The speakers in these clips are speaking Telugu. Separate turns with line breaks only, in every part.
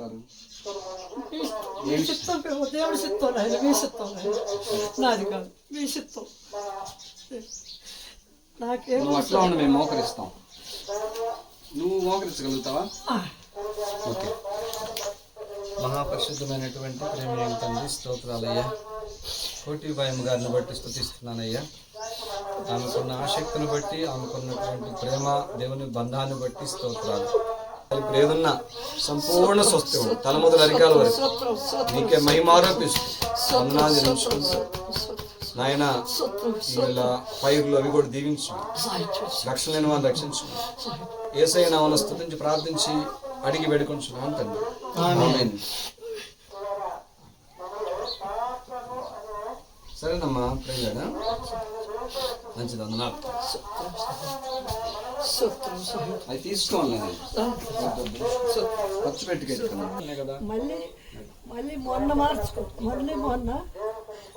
ఉంటారు.
మీ చిత్తం దేవుడి చిత్తం నాయన మీ చిత్తం నాయన. నాది కాదు మీ చిత్తం. నాకేం
నువ్వు అట్లా ఉండి మేము మోకరిస్తాం. నువ్వు మోకరించగలుగుతావా? ఓకే. మహాపరిశుద్ధమైనటువంటి ప్రేమ తండ్రి స్తోత్రాలయ్యా. కోటి భయం గారిని బట్టి స్థుతిస్తున్నానయ్యా. ఆమెకున్న ఆసక్తిని బట్టి ఆమెకున్నటువంటి ప్రేమ దేవుని బంధాన్ని బట్టి స్తోత్రాలు. ఇప్పుడు ఏదన్నా సంపూర్ణ స్వస్థం తల మొదలు అరికాల వరకు. నీకే మహిమారోపిస్తూ నాయన ఇలా పైర్లు అవి కూడా దీవించు. రక్షణ లేని వారిని రక్షించు. ఏసై నామన స్థుతించి ప్రార్థించి అడిగి వేడుకొంచున్నాను తండ్రి. సరేనమ్మా ప్రియుడా మంచిది వందనాలు. అది తీసుకోవాలి ఖర్చు పెట్టుకెళ్తున్నాను
మళ్ళీ మళ్ళీ మొన్న మార్చుకో మళ్ళీ మొన్న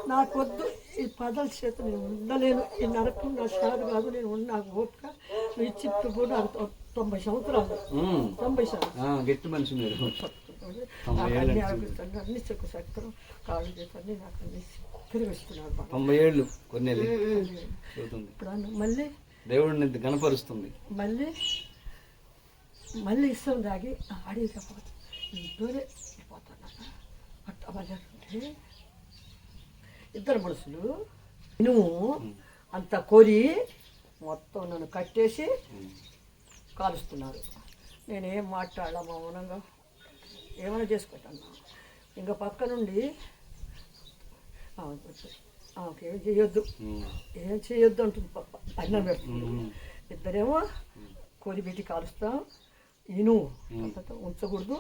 నాకు వద్దు ఈ పదల చేత నేను ఉండలేను ఈ నరకం నా షాదు కాదు నేను ఉన్న నాకు ఓపిక. నువ్వు ఇచ్చి కూడా నాకు తొంభై సంవత్సరాలు. తొంభై సంవత్సరాలు
ఆ, గట్టి మనిషి మీరు.
అన్ని చెక్కు చక్రం కాళ్ళు చేతాన్ని నాకు అన్ని తిరిగిస్తున్నారు
తొంభై ఏళ్ళు కొన్ని
ఇప్పుడు మళ్ళీ
దేవుడిని గణపరుస్తుంది.
మళ్ళీ మళ్ళీ ఇష్టం ఇంట్లోనే వెళ్ళిపోతాను అట్ట అంటే ఇద్దరు మనుషులు నువ్వు అంత కోరి మొత్తం నన్ను కట్టేసి కాలుస్తున్నారు. నేనేం మాట్లాడలా మౌనంగా ఏమైనా చేసుకుంటాను? ఇంకా పక్క నుండి ఏం చేయొద్దు. ఏం చేయొద్దు అంటుంది పప్ప అన్నం పెడుతుంది. ఇద్దరేమో కోడి పెట్టి కాలుస్తాం. ఈను ఉంచకూడదు.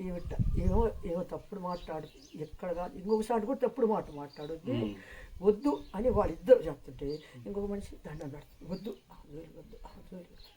ఈ విట్ట ఏమో ఏమో తప్పుడు మాట్లాడు. ఎక్కడ కాదు. ఇంకొకసారి కూడా తప్పుడు మాట మాట్లాడొద్దు. వద్దు అని వాళ్ళిద్దరు చెప్తుంటే ఇంకొక మనిషి దండం పెడుతుంది వద్దు ఆ జోలి వద్దు ఆ జోలి వద్దు